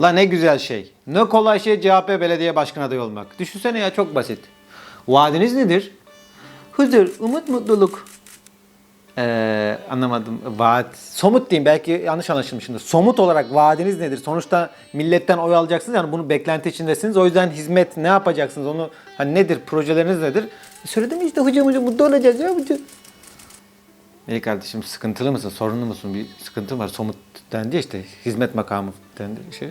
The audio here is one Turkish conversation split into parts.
La ne güzel şey. Ne kolay şey CHP belediye başkan adayı olmak. Düşünsene ya çok basit. Vaadiniz nedir? Huzur, umut, mutluluk. Ee, anlamadım. Vaat. Somut diyeyim belki yanlış anlaşılmışımdır. Somut olarak vaadiniz nedir? Sonuçta milletten oy alacaksınız yani bunu beklenti içindesiniz. O yüzden hizmet ne yapacaksınız? Onu hani nedir? Projeleriniz nedir? Söyledim işte hocam hocam mutlu olacağız ya hocam. İyi kardeşim sıkıntılı mısın? Sorunlu musun? Bir sıkıntın var. Somut dendi işte. Hizmet makamı dendi şey.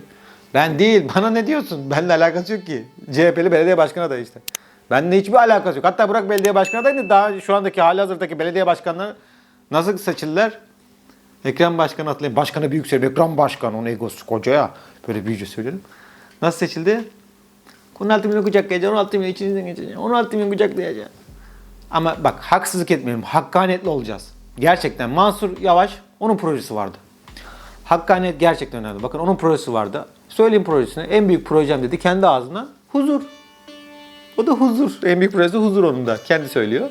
Ben değil. Bana ne diyorsun? Benimle alakası yok ki. CHP'li belediye başkanı adayı işte. Benimle hiçbir alakası yok. Hatta Burak belediye başkanı adayı daha şu andaki hali hazırdaki belediye başkanları nasıl seçildiler? Ekrem Başkanı hatırlayın. Başkanı büyük söylüyor. Ekrem Başkan. Onun egosu koca ya. Böyle büyüce söyleyelim. Nasıl seçildi? 16 milyon kucaklayacak. 16 milyon içinizden geçecek. 16 milyon kucaklayacak. Ama bak haksızlık etmeyelim. Hakkaniyetli olacağız. Gerçekten Mansur Yavaş onun projesi vardı. Hakkaniyet gerçekten önemli. Bakın onun projesi vardı. Söyleyeyim projesini. En büyük projem dedi kendi ağzına. Huzur. O da huzur. En büyük projesi huzur onun da. Kendi söylüyor.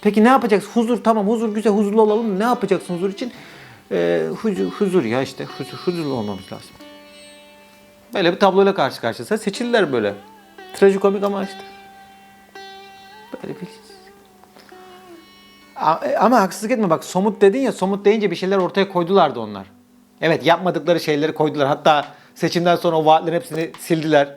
Peki ne yapacaksın? Huzur tamam huzur güzel huzurlu olalım. Ne yapacaksın huzur için? Ee, huzur, huzur ya işte huzur, huzurlu olmamız lazım. Böyle bir tabloyla karşı karşıya. Seçildiler böyle. Trajikomik ama işte. Böyle bir Ama haksızlık etme bak somut dedin ya somut deyince bir şeyler ortaya koydulardı onlar. Evet yapmadıkları şeyleri koydular. Hatta seçimden sonra o vaatlerin hepsini sildiler.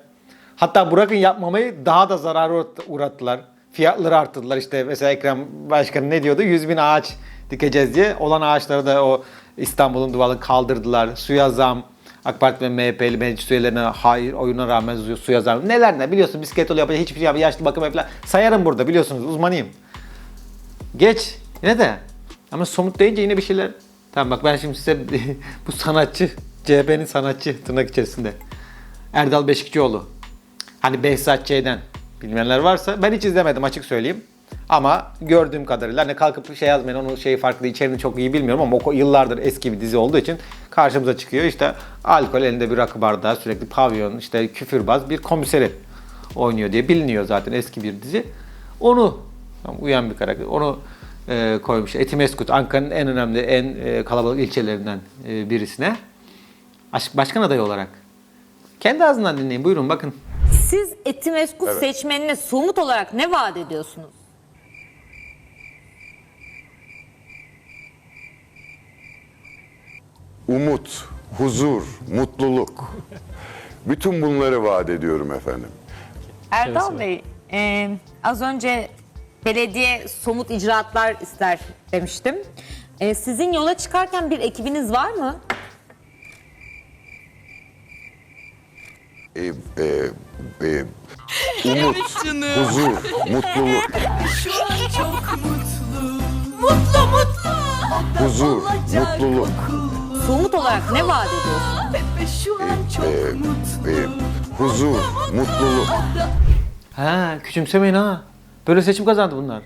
Hatta bırakın yapmamayı daha da zarara uğrat- uğrattılar. Fiyatları arttırdılar. İşte mesela Ekrem Başkanı ne diyordu? 100 bin ağaç dikeceğiz diye. Olan ağaçları da o İstanbul'un duvarını kaldırdılar. Suya zam. AK Parti ve MHP'li meclis üyelerine hayır oyuna rağmen su- suya zam. Neler ne biliyorsun bisiklet yapacak hiçbir şey yapacak. Yaşlı bakım falan. Sayarım burada biliyorsunuz uzmanıyım. Geç. Yine de. Ama somut deyince yine bir şeyler. Tamam bak ben şimdi size bu sanatçı, CHP'nin sanatçı tırnak içerisinde. Erdal Beşikçioğlu. Hani Behzat Ç'den bilmeyenler varsa ben hiç izlemedim açık söyleyeyim. Ama gördüğüm kadarıyla hani kalkıp şey yazmayın onun şeyi farklı içeriğini çok iyi bilmiyorum ama o yıllardır eski bir dizi olduğu için karşımıza çıkıyor. İşte alkol elinde bir rakı bardağı sürekli pavyon işte küfürbaz bir komiseri oynuyor diye biliniyor zaten eski bir dizi. Onu Tamam, uyan bir karakter. Onu e, koymuş. Etimeskut, Ankara'nın en önemli, en e, kalabalık ilçelerinden e, birisine. Aş- Başkan adayı olarak. Kendi ağzından dinleyin. Buyurun bakın. Siz Etimeskut seçmenine somut olarak ne vaat ediyorsunuz? umut, huzur, mutluluk. Bütün bunları vaat ediyorum efendim. Erdal Bey, e, az önce belediye somut icraatlar ister demiştim. E, sizin yola çıkarken bir ekibiniz var mı? Ee, e, e, umut, huzur, mutluluk, Şu an çok mutlu. Mutlu mutlu. huzur, mutluluk. Somut olarak ne vaat ediyorsunuz? Pepe şu an çok Ee, mutlu. e, huzur, mutluluk. Ha, küçümsemeyin ha. Böyle seçim kazandı bunlar.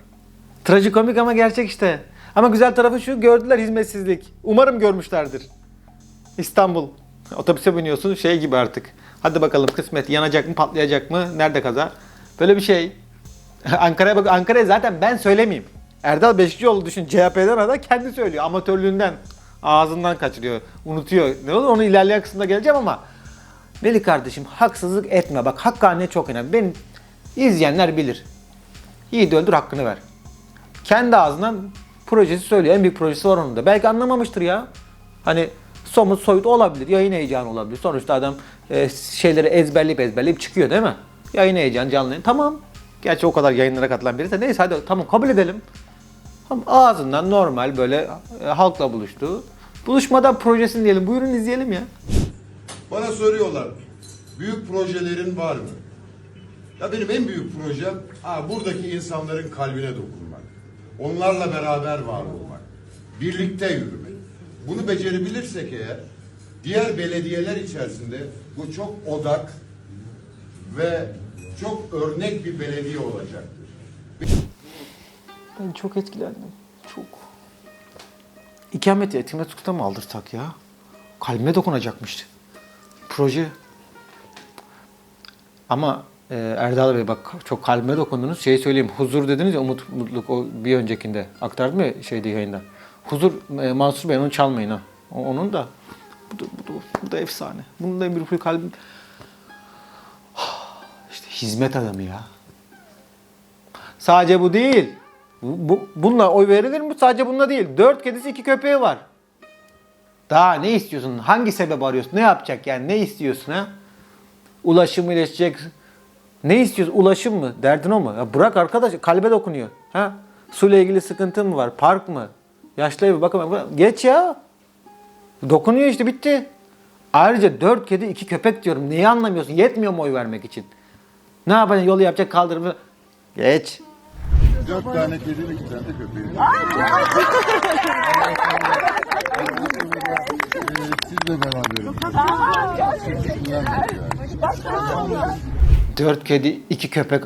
Trajikomik ama gerçek işte. Ama güzel tarafı şu, gördüler hizmetsizlik. Umarım görmüşlerdir. İstanbul. Otobüse biniyorsun şey gibi artık. Hadi bakalım kısmet yanacak mı patlayacak mı? Nerede kaza? Böyle bir şey. Ankara'ya bak Ankara'ya zaten ben söylemeyeyim. Erdal Beşikçioğlu düşün CHP'den aday kendi söylüyor. Amatörlüğünden ağzından kaçırıyor. Unutuyor. Ne olur onu ilerleyen kısımda geleceğim ama Veli kardeşim haksızlık etme. Bak hakkaniyet çok önemli. Benim izleyenler bilir. Yiğit öldür hakkını ver. Kendi ağzından projesi söylüyor. En büyük projesi var onun da. Belki anlamamıştır ya. Hani somut soyut olabilir. Yayın heyecanı olabilir. Sonuçta adam e, şeyleri ezberleyip ezberleyip çıkıyor değil mi? Yayın heyecanı canlı. Tamam. Gerçi o kadar yayınlara katılan birisi de neyse hadi tamam kabul edelim. Tamam, ağzından normal böyle e, halkla buluştu. Buluşmadan projesini diyelim. Buyurun izleyelim ya. Bana soruyorlar, büyük projelerin var mı? Ya benim en büyük projem, ha, buradaki insanların kalbine dokunmak. Onlarla beraber var olmak. Birlikte yürümek. Bunu becerebilirsek eğer, diğer belediyeler içerisinde bu çok odak ve çok örnek bir belediye olacaktır. Ben çok etkilendim. Çok. İkameti Etimesgut'a mı aldırsak ya? Kalbime dokunacakmıştı. Proje. Ama e, Erdal Bey bak çok kalbime dokundunuz. Şey söyleyeyim. Huzur dediniz ya umut mutluluk o bir öncekinde. Aktardım ya şeyde yayında. Huzur e, Mansur Bey onu çalmayın ha. O- onun da Bu da, bu da, bu da efsane. Bunun da en büyük kalbim. İşte hizmet adamı ya. Sadece bu değil. Bu, bu, bununla oy verilir mi? Sadece bununla değil. Dört kedisi iki köpeği var. Daha ne istiyorsun? Hangi sebep arıyorsun? Ne yapacak yani? Ne istiyorsun ha? Ulaşım iyileşecek. Ne istiyorsun? Ulaşım mı? Derdin o mu? Ya bırak arkadaş kalbe dokunuyor. Ha? Suyla ilgili sıkıntın mı var? Park mı? Yaşlı evi bakın. Geç ya. Dokunuyor işte bitti. Ayrıca dört kedi iki köpek diyorum. Neyi anlamıyorsun? Yetmiyor mu oy vermek için? Ne yapacaksın? Yolu yapacak kaldırımı. Geç. Dört tane kedi, iki tane köpeğim. Sizle beraberim. Dört kedi, iki köpek.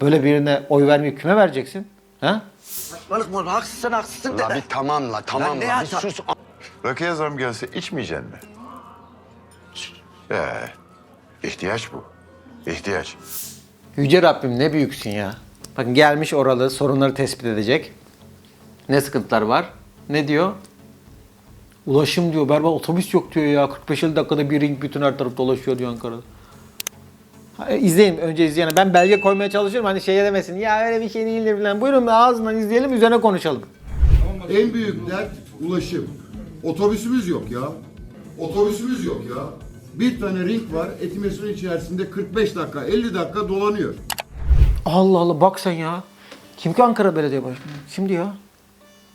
Böyle birine oy vermeyip kime vereceksin? Ha? Balık mı? Haksızsın haksızsın de. La bir tamam la tamam Lan ne bir sus. Rakıya zam gelse içmeyecek mi? Ee, ihtiyaç bu. İhtiyaç. Yüce Rabbim ne büyüksün ya. Bakın gelmiş oralı sorunları tespit edecek. Ne sıkıntılar var? Ne diyor? Ulaşım diyor. Berbat otobüs yok diyor ya. 45-50 dakikada bir ring bütün her taraf dolaşıyor diyor Ankara'da. E, izleyin önce izleyene. Ben belge koymaya çalışıyorum. Hani şey demesin. Ya öyle bir şey değildir falan. Buyurun ağzından izleyelim üzerine konuşalım. En büyük dert ulaşım. Otobüsümüz yok ya. Otobüsümüz yok ya. Bir tane ring var. Etimesgut'un içerisinde 45 dakika, 50 dakika dolanıyor. Allah Allah bak sen ya. Kim ki Ankara Belediye Başkanı? Kimdi ya?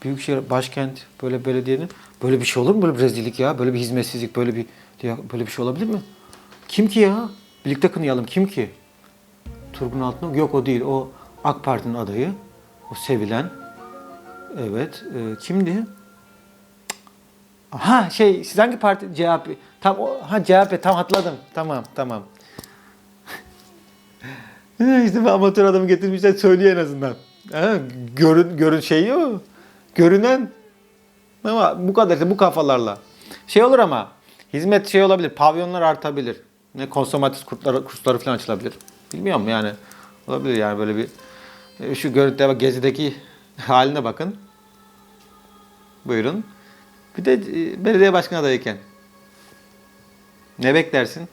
Büyükşehir başkent böyle belediyenin böyle bir şey olur mu böyle bir rezillik ya? Böyle bir hizmetsizlik böyle bir böyle bir şey olabilir mi? Kim ki ya? Birlikte kınayalım. Kim ki? Turgun Altınok? Yok o değil. O AK Parti'nin adayı. O sevilen. Evet. e, kimdi? Ha şey siz hangi parti? CHP. Tam o ha CHP tam hatırladım. Tamam tamam. işte bir amatör adamı getirmişler söylüyor en azından. Ha, görün, görün şeyi o. Görünen. Ama bu kadar işte bu kafalarla. Şey olur ama hizmet şey olabilir. Pavyonlar artabilir. Ne konsomatris kursları, kursları falan açılabilir. Bilmiyorum yani. Olabilir yani böyle bir e, şu görüntüye bak gezideki haline bakın. Buyurun. Bir de e, belediye başkanı adayken. Ne beklersin?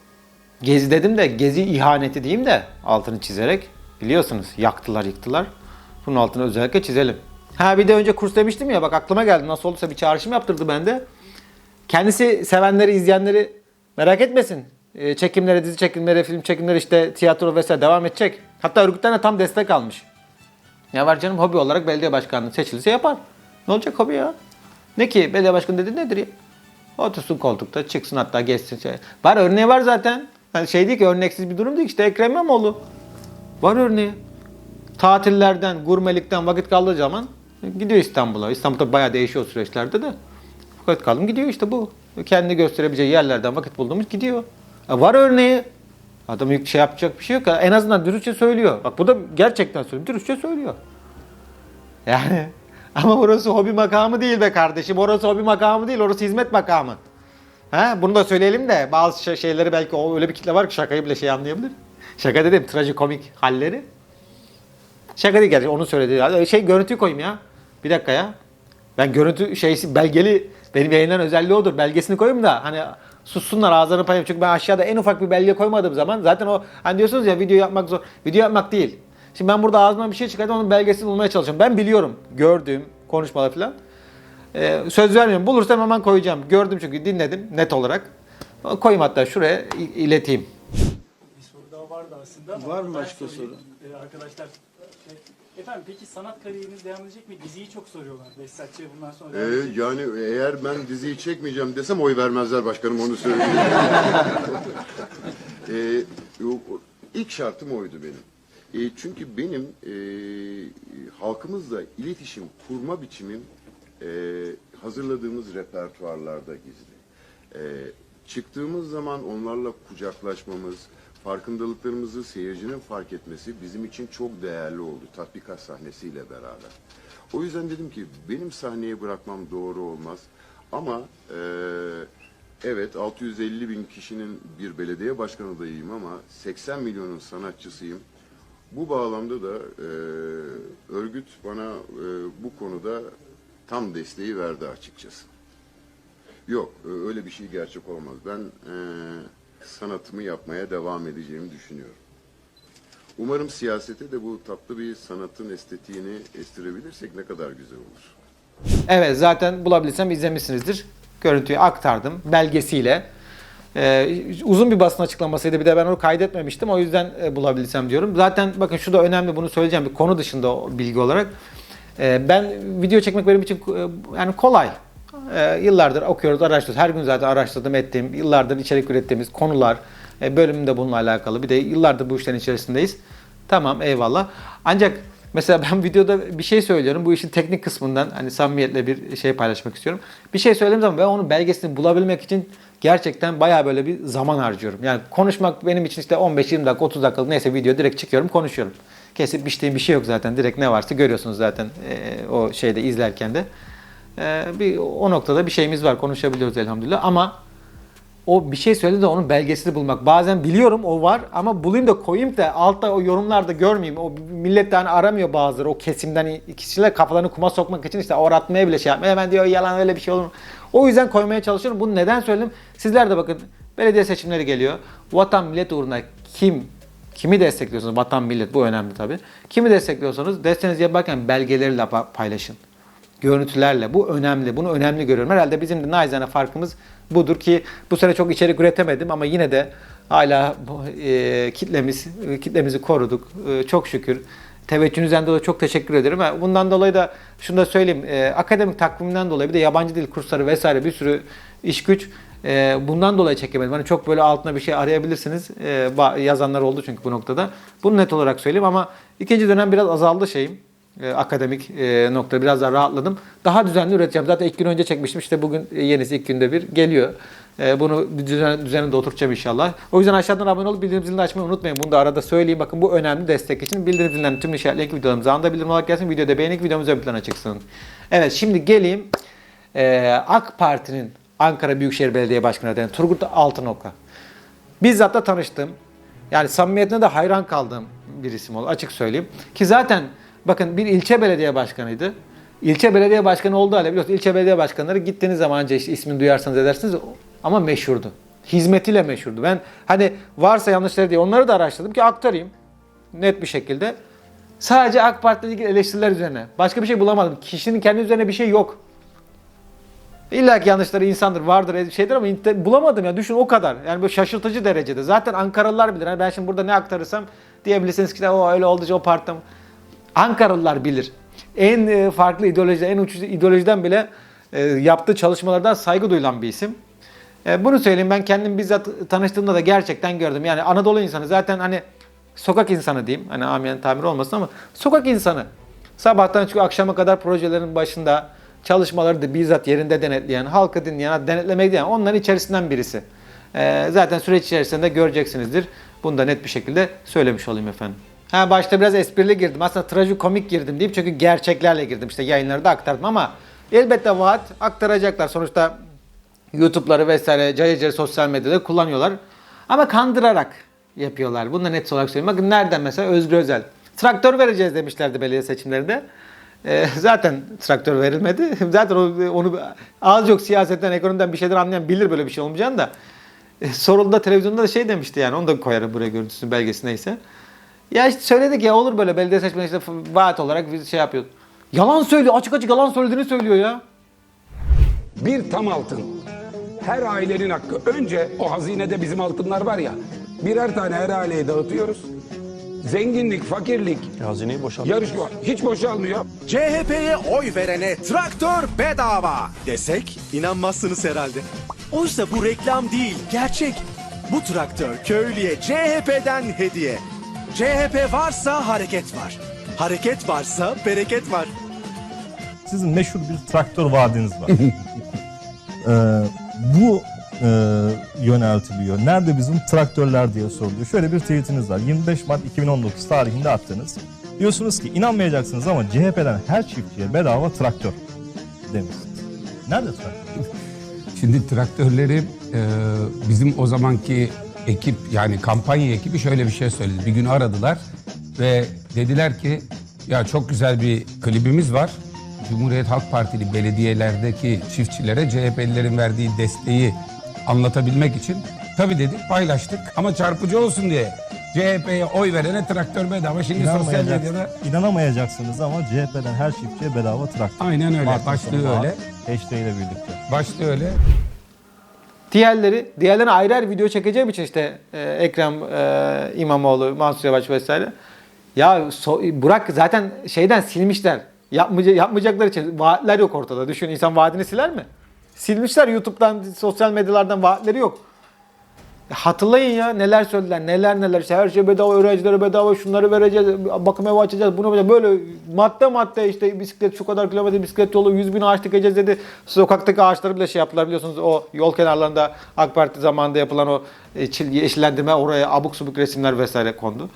Gezi dedim de gezi ihaneti diyeyim de altını çizerek biliyorsunuz yaktılar yıktılar. Bunun altını özellikle çizelim. Ha bir de önce kurs demiştim ya bak aklıma geldi nasıl olursa bir çağrışım yaptırdı bende. Kendisi sevenleri izleyenleri merak etmesin. Ee, çekimleri, dizi çekimleri, film çekimleri işte tiyatro vesaire devam edecek. Hatta örgütten de tam destek almış. Ne var canım hobi olarak belediye başkanlığı seçilirse yapar. Ne olacak hobi ya? Ne ki belediye başkanı dedi nedir ya? Otursun koltukta çıksın hatta geçsin. Şey. Var örneği var zaten. Yani şey değil ki örneksiz bir durum değil işte Ekrem İmamoğlu. Var örneği. Tatillerden, gurmelikten vakit kaldığı zaman gidiyor İstanbul'a. İstanbul'da bayağı değişiyor süreçlerde de. Vakit kaldım gidiyor işte bu. Kendi gösterebileceği yerlerden vakit bulduğumuz gidiyor. Var örneği. Adam yük şey yapacak bir şey yok. En azından dürüstçe söylüyor. Bak bu da gerçekten söylüyorum. Dürüstçe söylüyor. Yani ama orası hobi makamı değil be kardeşim. Orası hobi makamı değil. Orası hizmet makamı. Ha, bunu da söyleyelim de bazı şey- şeyleri belki o öyle bir kitle var ki şakayı bile şey anlayabilir. Şaka dedim trajikomik halleri. Şaka değil gerçi onu söyledi. Şey görüntüyü koyayım ya. Bir dakika ya. Ben görüntü şeysi belgeli benim yayınlanan özelliği odur. Belgesini koyayım da hani sussunlar ağızlarını paylaşayım. Çünkü ben aşağıda en ufak bir belge koymadığım zaman zaten o hani diyorsunuz ya video yapmak zor. Video yapmak değil. Şimdi ben burada ağzımdan bir şey çıkardım onun belgesini bulmaya çalışıyorum. Ben biliyorum. Gördüğüm konuşmalar falan. Ee, söz vermiyorum. Bulursam hemen koyacağım. Gördüm çünkü dinledim net olarak. Koyayım hatta şuraya ileteyim. Bir soru daha vardı aslında. Var mı başka sorayım. Ee, arkadaşlar efendim peki sanat kariyeriniz devam edecek mi? Diziyi çok soruyorlar. Behzatçı'ya bundan sonra Ee, edecek yani eğer ben diziyi çekmeyeceğim desem oy vermezler başkanım onu söyleyeyim. ee, ilk şartım oydu benim. Ee, çünkü benim e, halkımızla iletişim kurma biçimim e, hazırladığımız repertuarlarda gizli. Ee, çıktığımız zaman onlarla kucaklaşmamız, farkındalıklarımızı seyircinin fark etmesi bizim için çok değerli oldu tatbikat sahnesiyle beraber. O yüzden dedim ki benim sahneye bırakmam doğru olmaz. Ama eee, evet 650 bin kişinin bir belediye başkan adayıyım ama 80 milyonun sanatçısıyım. Bu bağlamda da eee, örgüt bana eee, bu konuda tam desteği verdi açıkçası. Yok ö- öyle bir şey gerçek olmaz. Ben eee, sanatımı yapmaya devam edeceğimi düşünüyorum. Umarım siyasete de bu tatlı bir sanatın estetiğini estirebilirsek ne kadar güzel olur. Evet zaten bulabilirsem izlemişsinizdir. Görüntüyü aktardım belgesiyle. Ee, uzun bir basın açıklamasıydı bir de ben onu kaydetmemiştim o yüzden e, bulabilirsem diyorum. Zaten bakın şu da önemli bunu söyleyeceğim bir konu dışında bilgi olarak. Ee, ben video çekmek benim için e, yani kolay. Ee, yıllardır okuyoruz, araştırıyoruz. Her gün zaten araştırdım ettiğim, yıllardır içerik ürettiğimiz konular, e, bölüm bununla alakalı. Bir de yıllardır bu işlerin içerisindeyiz. Tamam eyvallah. Ancak mesela ben videoda bir şey söylüyorum. Bu işin teknik kısmından hani samimiyetle bir şey paylaşmak istiyorum. Bir şey söylediğim zaman ben onun belgesini bulabilmek için gerçekten bayağı böyle bir zaman harcıyorum. Yani konuşmak benim için işte 15-20 dakika 30 dakikalık neyse video direkt çıkıyorum konuşuyorum. Kesip biçtiğim bir şey yok zaten. Direkt ne varsa görüyorsunuz zaten e, o şeyde izlerken de. E, bir o noktada bir şeyimiz var. Konuşabiliyoruz elhamdülillah ama o bir şey söyledi de onun belgesini bulmak. Bazen biliyorum o var ama bulayım da koyayım da altta o yorumlarda görmeyeyim. O millet hani aramıyor bazıları o kesimden kişiler kafalarını kuma sokmak için işte oratmaya bile şey yapmıyor. Hemen diyor yalan öyle bir şey olur? O yüzden koymaya çalışıyorum. Bunu neden söyledim? Sizler de bakın belediye seçimleri geliyor. Vatan millet uğruna kim kimi destekliyorsunuz? Vatan millet bu önemli tabii. Kimi destekliyorsanız desteğinizi yaparken belgeleriyle pa- paylaşın görüntülerle. Bu önemli. Bunu önemli görüyorum. Herhalde bizim de naizane farkımız budur ki bu sene çok içerik üretemedim ama yine de hala e, kitlemiz e, kitlemizi koruduk. E, çok şükür. Teveccühünüzden dolayı çok teşekkür ederim. Bundan dolayı da şunu da söyleyeyim. E, akademik takvimden dolayı bir de yabancı dil kursları vesaire bir sürü iş güç e, bundan dolayı çekemedim. Hani çok böyle altına bir şey arayabilirsiniz. E, yazanlar oldu çünkü bu noktada. Bunu net olarak söyleyeyim ama ikinci dönem biraz azaldı şeyim e, akademik e, nokta biraz daha rahatladım. Daha düzenli üreteceğim. Zaten ilk gün önce çekmiştim. İşte bugün e, yenisi ilk günde bir geliyor. E, bunu düzen, düzeninde oturtacağım inşallah. O yüzden aşağıdan abone olup bildirim zilini açmayı unutmayın. Bunu da arada söyleyeyim. Bakın bu önemli destek için. Bildirim zilinden tüm işaretli videolarımız anında bildirim olarak gelsin. Videoda beğenik videomuz ön plana çıksın. Evet şimdi geleyim e, AK Parti'nin Ankara Büyükşehir Belediye Başkanı adayı Turgut Altınok'a. Bizzat da tanıştım. Yani samimiyetine de hayran kaldığım bir isim oldu açık söyleyeyim. Ki zaten bakın bir ilçe belediye başkanıydı. İlçe belediye başkanı olduğu halde biliyorsunuz ilçe belediye başkanları gittiğiniz zaman işte ismini duyarsanız edersiniz ama meşhurdu. Hizmetiyle meşhurdu. Ben hani varsa yanlışları diye onları da araştırdım ki aktarayım net bir şekilde. Sadece AK Parti ilgili eleştiriler üzerine. Başka bir şey bulamadım. Kişinin kendi üzerine bir şey yok. İlla ki yanlışları insandır, vardır, şeydir ama bulamadım ya. Düşün o kadar. Yani böyle şaşırtıcı derecede. Zaten Ankaralılar bilir. Yani ben şimdi burada ne aktarırsam diyebilirsiniz ki o öyle oldu o partim. Ankaralılar bilir. En e, farklı ideoloji, en uç ideolojiden bile e, yaptığı çalışmalardan saygı duyulan bir isim. E, bunu söyleyeyim ben kendim bizzat tanıştığımda da gerçekten gördüm. Yani Anadolu insanı zaten hani sokak insanı diyeyim. Hani amiyen tabir olmasın ama sokak insanı. Sabahtan çıkıyor akşama kadar projelerin başında çalışmaları da bizzat yerinde denetleyen, halkı dinleyen, denetlemek diyen onların içerisinden birisi. Zaten süreç içerisinde göreceksinizdir. Bunu da net bir şekilde söylemiş olayım efendim. Ha başta biraz esprili girdim. Aslında trajikomik girdim deyip çünkü gerçeklerle girdim. İşte yayınlarda aktardım ama elbette vaat aktaracaklar. Sonuçta YouTube'ları vesaire cayır cayır sosyal medyada kullanıyorlar. Ama kandırarak yapıyorlar. Bunu da net olarak söyleyeyim. Bakın nereden mesela Özgür Özel. Traktör vereceğiz demişlerdi belediye seçimlerinde. Ee, zaten traktör verilmedi. Zaten onu, onu az yok siyasetten, ekonomiden bir şeyler anlayan bilir böyle bir şey olmayacağını da. E, sorulda televizyonda da şey demişti yani onu da koyarım buraya görüntüsünü belgesi neyse. Ya işte söyledik ya olur böyle belediye seçmeni işte vaat olarak bir şey yapıyor. Yalan söylüyor açık açık yalan söylediğini söylüyor ya. Bir tam altın. Her ailenin hakkı. Önce o hazinede bizim altınlar var ya. Birer tane her aileye dağıtıyoruz. Zenginlik, fakirlik, Hazineyi boşalt. yarışma hiç boşalmıyor. CHP'ye oy verene traktör bedava desek inanmazsınız herhalde. Oysa bu reklam değil, gerçek. Bu traktör köylüye CHP'den hediye. CHP varsa hareket var. Hareket varsa bereket var. Sizin meşhur bir traktör vaadiniz var. Ee, bu e, yöneltiliyor. Nerede bizim traktörler diye soruluyor. Şöyle bir tweetiniz var. 25 Mart 2019 tarihinde attınız. Diyorsunuz ki inanmayacaksınız ama CHP'den her çiftçiye bedava traktör demişsiniz. Nerede traktör? Şimdi traktörleri e, bizim o zamanki ekip yani kampanya ekibi şöyle bir şey söyledi. Bir gün aradılar ve dediler ki ya çok güzel bir klibimiz var. Cumhuriyet Halk Partili belediyelerdeki çiftçilere CHP'lilerin verdiği desteği anlatabilmek için tabii dedik paylaştık ama çarpıcı olsun diye CHP'ye oy verene traktör bedava. Şimdi sosyal medyada inanamayacaksınız ama CHP'den her çiftçiye bedava traktör. aynen öyle. Mart Başlığı öyle. Hashtag ile birlikte. Başlığı öyle. Diğerleri, diğerlerine ayrı ayrı video çekeceğim için işte e, Ekrem e, İmamoğlu, Mansur Yavaş vesaire. Ya so- Burak zaten şeyden silmişler. Yapmayacak, yapmayacaklar için vaatler yok ortada. Düşün insan vaadini siler mi? Silmişler YouTube'dan, sosyal medyalardan vaatleri yok. Ya Hatırlayın ya neler söylediler, neler neler. İşte her şey bedava, öğrencilere bedava, şunları vereceğiz, bakım evi açacağız, bunu yapacağız. Böyle madde madde işte bisiklet şu kadar kilometre bisiklet yolu, 100 bin ağaç dikeceğiz dedi. Sokaktaki ağaçları bile şey yaptılar biliyorsunuz o yol kenarlarında AK Parti zamanında yapılan o e, yeşillendirme oraya abuk subuk resimler vesaire kondu.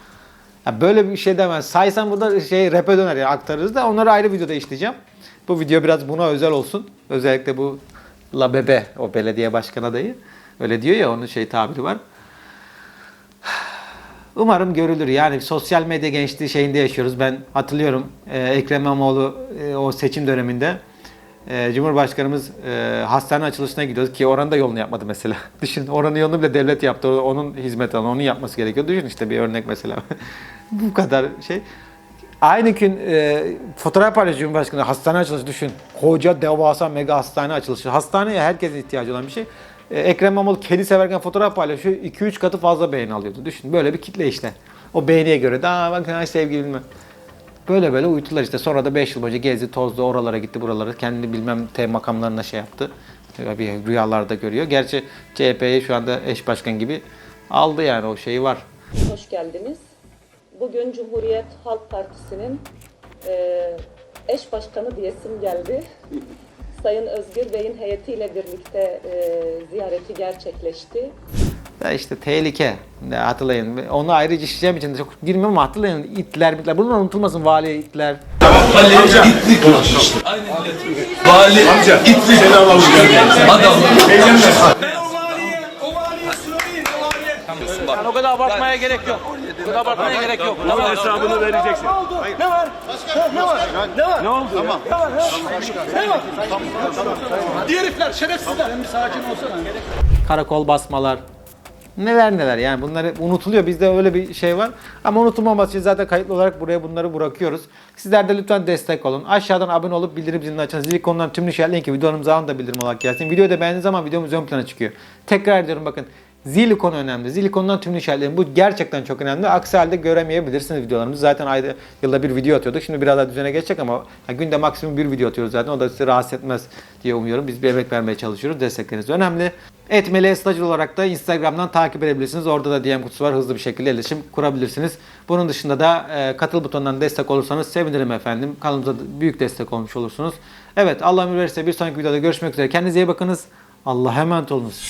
Ya böyle bir şey demez. Saysam burada şey rap'e döner ya aktarırız da onları ayrı videoda işleyeceğim. Bu video biraz buna özel olsun. Özellikle bu La Bebe o belediye başkan adayı. Öyle diyor ya onun şey tabiri var. Umarım görülür. Yani sosyal medya gençliği şeyinde yaşıyoruz. Ben hatırlıyorum e, Ekrem İmamoğlu e, o seçim döneminde e, Cumhurbaşkanımız hastane açılışına gidiyoruz ki oranın da yolunu yapmadı mesela. Düşün oranın yolunu bile devlet yaptı. Onun hizmet alanı, onun yapması gerekiyor. Düşün işte bir örnek mesela. Bu kadar şey. Aynı gün e, fotoğraf paylaşıyor Cumhurbaşkanı. Hastane açılışı düşün. Koca devasa mega hastane açılışı. Hastaneye herkesin ihtiyacı olan bir şey. E, Ekrem İmamoğlu kedi severken fotoğraf paylaşıyor. 2-3 katı fazla beğeni alıyordu. Düşün böyle bir kitle işte. O beğeniye göre de aa bakın ay sevgili bilmem. Böyle böyle uyuttular işte. Sonra da 5 yıl boyunca gezdi, tozdu, oralara gitti, buralara. Kendini bilmem te makamlarına şey yaptı. Bir rüyalarda görüyor. Gerçi CHP'ye şu anda eş başkan gibi aldı yani o şeyi var. Hoş geldiniz. Bugün Cumhuriyet Halk Partisi'nin eee, eş başkanı diyesim geldi. Sayın Özgür Bey'in heyetiyle birlikte eee, ziyareti gerçekleşti. Ya işte tehlike. Ne hatırlayın. Onu ayrıca işleyeceğim için de çok girmiyorum ama hatırlayın. itler, mitler. Bunlar unutulmasın vali itler. O kadar abartmaya gerek yok. O kadar abartmaya gerek yok. Tamam hesabını vereceksin. Ne var? Ne var? Ne var? Ne oldu? Tamam. Ne var? Ne var? Diğer herifler şerefsizler. Hem bir sakin olsana. Karakol basmalar. Neler neler yani bunları unutuluyor. Bizde öyle bir şey var. Ama unutulmaması için zaten kayıtlı olarak buraya bunları bırakıyoruz. Sizler de lütfen destek olun. Aşağıdan abone olup bildirim zilini açın. Zil konudan tüm işaretleyin ki videolarımıza anında bildirim olarak gelsin. Videoyu da beğendiğiniz zaman videomuz ön plana çıkıyor. Tekrar ediyorum bakın. Zil ikonu önemli. Zil ikonundan tüm işaretleyin. Bu gerçekten çok önemli. Aksi halde göremeyebilirsiniz videolarımızı. Zaten ayda yılda bir video atıyorduk. Şimdi biraz daha düzene geçecek ama ya günde maksimum bir video atıyoruz zaten. O da sizi rahatsız etmez diye umuyorum. Biz bir emek vermeye çalışıyoruz. Destekleriniz önemli. Etmeli Estacıl olarak da Instagram'dan takip edebilirsiniz. Orada da DM kutusu var. Hızlı bir şekilde iletişim kurabilirsiniz. Bunun dışında da e, katıl butonundan destek olursanız sevinirim efendim. Kanalımıza büyük destek olmuş olursunuz. Evet Allah ömür bir sonraki videoda görüşmek üzere. Kendinize iyi bakınız. Allah'a emanet olunuz.